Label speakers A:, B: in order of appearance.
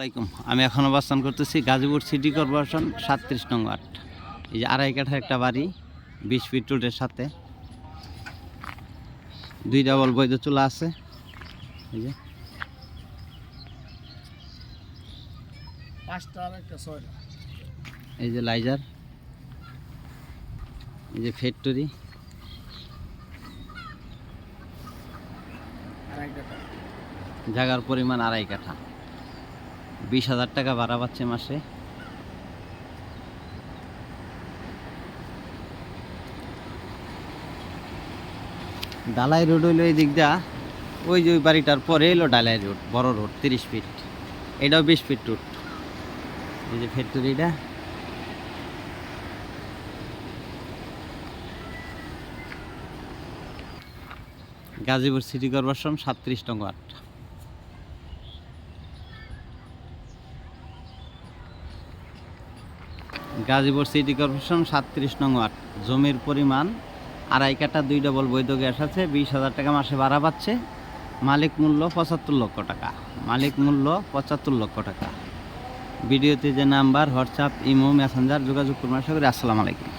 A: আসসালামাইকুম আমি এখন অবস্থান করতেছি গাজীপুর সিটি কর্পোরেশন সাতত্রিশ নং ওয়ার্ড। এই যে আড়াই কাঠার একটা বাড়ি বিশ ফিট রোডের সাথে। দুই ডাবল বৈধ চুলা আছে। এই যে। এই যে লাইজার। এই যে ফ্যাক্টরি। জায়গার পরিমাণ আড়াই কাঠা। বিশ হাজার টাকা ভাড়া পাচ্ছে মাসে। ডালাই রোড হইল এই দিক দা ওই যে ওই বাড়িটার পরে এলো ডালাই রোড, বড় রোড, তিরিশ ফিট। এটাও বিশ ফিট রোড। এই যে ফ্যাক্টরিটা। গাজীপুর সিটি কর্পোরেশন সাতত্রিশ নং ওয়ার্ড। গাজীপুর সিটি কর্পোরেশন সাতত্রিশ নং ওয়ার্ড। জমির পরিমাণ আড়াই কাটা দুই ডবল বৈধ গ্যাস আছে, বিশ হাজার টাকা মাসে ভাড়া পাচ্ছে। মালিক মূল্য পঁচাত্তর লক্ষ টাকা। মালিক মূল্য পঁচাত্তর লক্ষ টাকা। ভিডিওতে যে নাম্বার, হোয়াটসঅ্যাপ, ইমো, মেসেঞ্জার যোগাযোগ করবেন আশা করি। আসসালামু আলাইকুম।